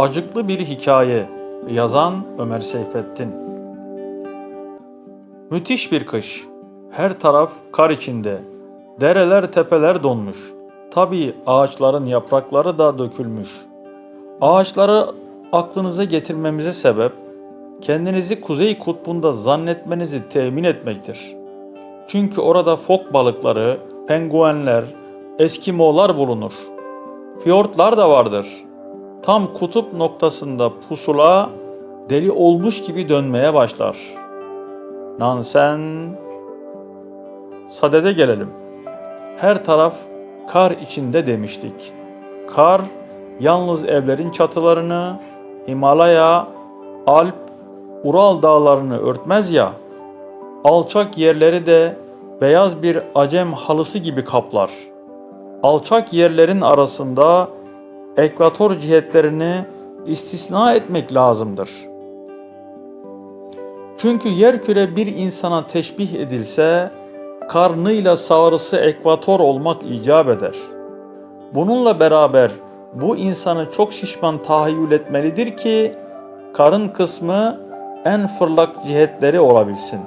Acıklı bir hikaye. Yazan Ömer Seyfettin. Müthiş bir kış. Her taraf kar içinde. Dereler tepeler donmuş. Tabii ağaçların yaprakları da dökülmüş. Ağaçları aklınıza getirmemize sebep kendinizi kuzey kutbunda zannetmenizi temin etmektir. Çünkü orada fok balıkları, penguenler, eskimolar bulunur. Fiyortlar da vardır. Tam kutup noktasında pusula deli olmuş gibi dönmeye başlar. Nansen Sadede gelelim. Her taraf kar içinde demiştik. Kar yalnız evlerin çatılarını, Himalaya, Alp, Ural dağlarını örtmez ya, alçak yerleri de beyaz bir acem halısı gibi kaplar. Alçak yerlerin arasında ekvator cihetlerini istisna etmek lazımdır. Çünkü yerküre bir insana teşbih edilse, karnıyla sağrısı ekvator olmak icap eder. Bununla beraber bu insanı çok şişman tahayyül etmelidir ki, karın kısmı en fırlak cihetleri olabilsin.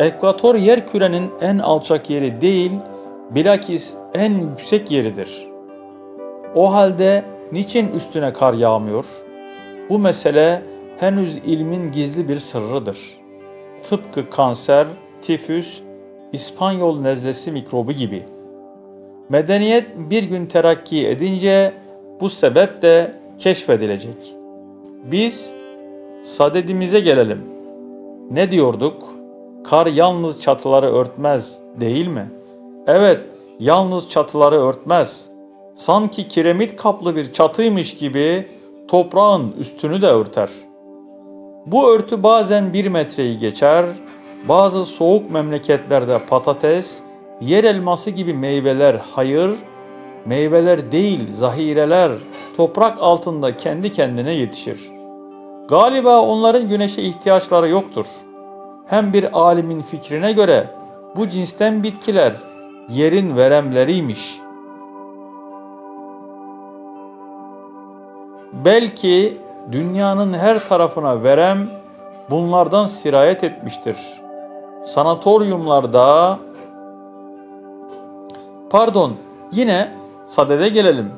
Ekvator yer kürenin en alçak yeri değil, bilakis en yüksek yeridir. O halde niçin üstüne kar yağmıyor? Bu mesele henüz ilmin gizli bir sırrıdır. Tıpkı kanser, tifüs, İspanyol nezlesi mikrobu gibi. Medeniyet bir gün terakki edince bu sebep de keşfedilecek. Biz sadedimize gelelim. Ne diyorduk? Kar yalnız çatıları örtmez değil mi? Evet, yalnız çatıları örtmez. Sanki kiremit kaplı bir çatıymış gibi toprağın üstünü de örter. Bu örtü bazen bir metreyi geçer, bazı soğuk memleketlerde patates, yer elması gibi meyveler hayır, meyveler değil zahireler toprak altında kendi kendine yetişir. Galiba onların güneşe ihtiyaçları yoktur. Hem bir alimin fikrine göre bu cinsten bitkiler yerin veremleriymiş. Belki dünyanın her tarafına verem bunlardan sirayet etmiştir. Sanatoryumlarda Pardon, yine sadede gelelim.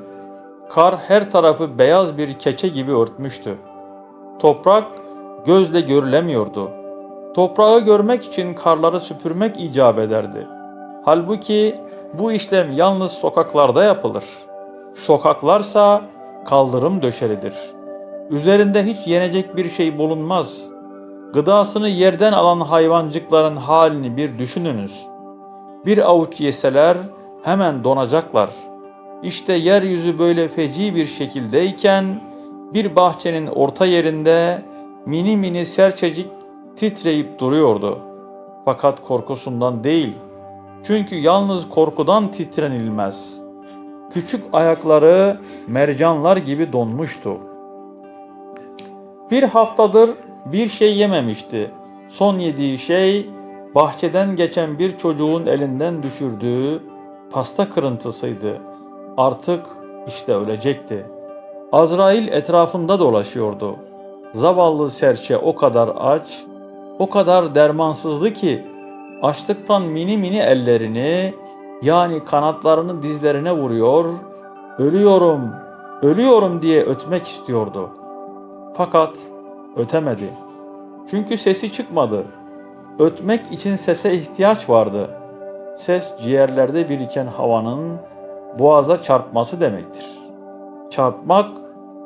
Kar her tarafı beyaz bir keçe gibi örtmüştü. Toprak gözle görülemiyordu. Toprağı görmek için karları süpürmek icap ederdi. Halbuki bu işlem yalnız sokaklarda yapılır. Sokaklarsa kaldırım döşelidir. Üzerinde hiç yenecek bir şey bulunmaz. Gıdasını yerden alan hayvancıkların halini bir düşününüz. Bir avuç yeseler hemen donacaklar. İşte yeryüzü böyle feci bir şekildeyken bir bahçenin orta yerinde mini mini serçecik titreyip duruyordu. Fakat korkusundan değil. Çünkü yalnız korkudan titrenilmez. Küçük ayakları mercanlar gibi donmuştu. Bir haftadır bir şey yememişti. Son yediği şey bahçeden geçen bir çocuğun elinden düşürdüğü pasta kırıntısıydı. Artık işte ölecekti. Azrail etrafında dolaşıyordu. Zavallı serçe o kadar aç, o kadar dermansızdı ki açlıktan mini mini ellerini yani kanatlarını dizlerine vuruyor, ölüyorum, ölüyorum diye ötmek istiyordu. Fakat ötemedi. Çünkü sesi çıkmadı. Ötmek için sese ihtiyaç vardı. Ses ciğerlerde biriken havanın boğaza çarpması demektir. Çarpmak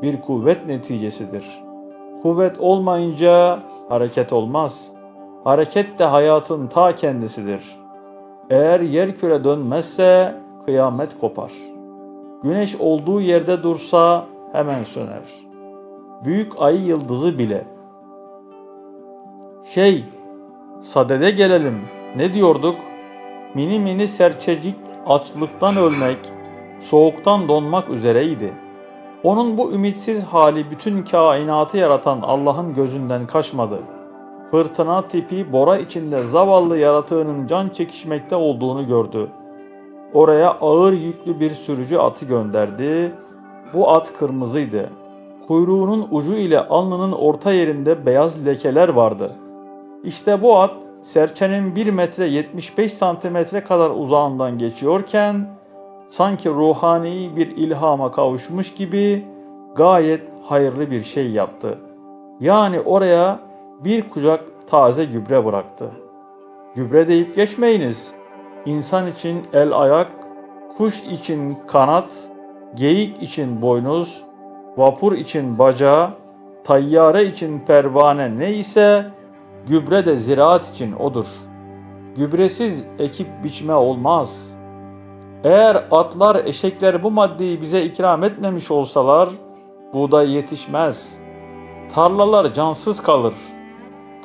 bir kuvvet neticesidir. Kuvvet olmayınca hareket olmaz. Hareket de hayatın ta kendisidir. Eğer yer küre dönmezse kıyamet kopar. Güneş olduğu yerde dursa hemen söner. Büyük ay yıldızı bile. Şey, sadede gelelim. Ne diyorduk? Mini mini serçecik açlıktan ölmek, soğuktan donmak üzereydi. Onun bu ümitsiz hali bütün kainatı yaratan Allah'ın gözünden kaçmadı. Fırtına tipi bora içinde zavallı yaratığının can çekişmekte olduğunu gördü. Oraya ağır yüklü bir sürücü atı gönderdi Bu at kırmızıydı. Kuyruğunun ucu ile alnının orta yerinde beyaz lekeler vardı. İşte bu at serçenin 1 metre 75 santimetre kadar uzağından geçiyorken sanki ruhani bir ilhama kavuşmuş gibi gayet hayırlı bir şey yaptı. Yani oraya bir kucak taze gübre bıraktı. Gübre deyip geçmeyiniz. İnsan için el ayak, kuş için kanat, geyik için boynuz, vapur için bacağı, tayyare için pervane neyse gübre de ziraat için odur. Gübresiz ekip biçme olmaz. Eğer atlar, eşekler bu maddeyi bize ikram etmemiş olsalar buğday yetişmez. Tarlalar cansız kalır.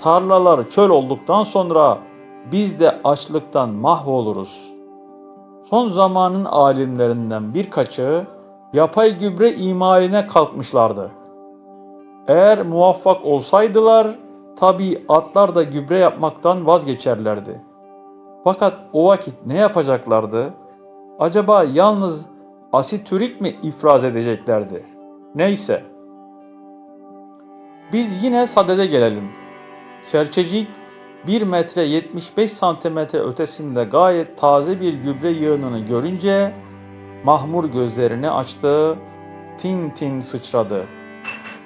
Tarlalar çöl olduktan sonra biz de açlıktan mahvoluruz. Son zamanın alimlerinden birkaçı yapay gübre imaline kalkmışlardı. Eğer muvaffak olsaydılar tabi atlar da gübre yapmaktan vazgeçerlerdi. Fakat o vakit ne yapacaklardı? Acaba yalnız asitürik mi ifraz edeceklerdi? Neyse. Biz yine sadede gelelim. Serçecik 1 metre 75 santimetre ötesinde gayet taze bir gübre yığınını görünce mahmur gözlerini açtı, tin tin sıçradı.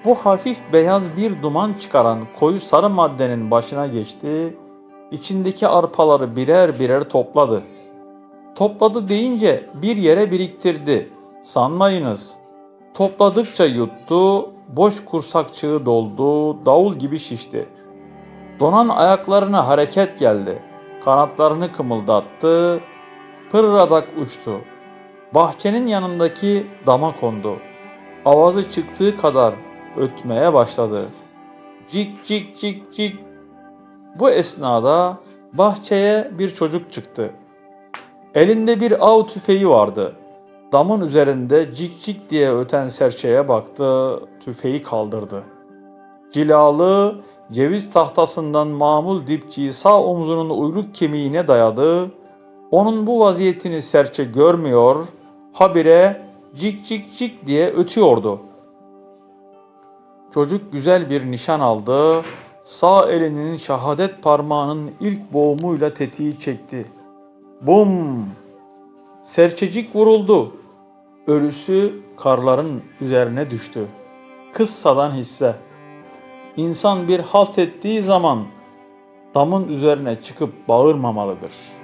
Bu hafif beyaz bir duman çıkaran koyu sarı maddenin başına geçti, içindeki arpaları birer birer topladı. Topladı deyince bir yere biriktirdi. Sanmayınız. Topladıkça yuttu, boş kursakçığı doldu, davul gibi şişti. Donan ayaklarına hareket geldi. Kanatlarını kımıldattı, pırradak uçtu. Bahçenin yanındaki dama kondu. Avazı çıktığı kadar ötmeye başladı. Cik cik cik cik. Bu esnada bahçeye bir çocuk çıktı. Elinde bir av tüfeği vardı. Damın üzerinde cik cik diye öten serçeye baktı, tüfeği kaldırdı. Cilalı, ceviz tahtasından mamul dipçiyi sağ omzunun uyluk kemiğine dayadı. Onun bu vaziyetini serçe görmüyor, habire cik cik cik diye ötüyordu. Çocuk güzel bir nişan aldı. Sağ elinin şehadet parmağının ilk boğumuyla tetiği çekti. Bum! Serçecik vuruldu. Ölüsü karların üzerine düştü. Kıssadan hisse. İnsan bir halt ettiği zaman damın üzerine çıkıp bağırmamalıdır.''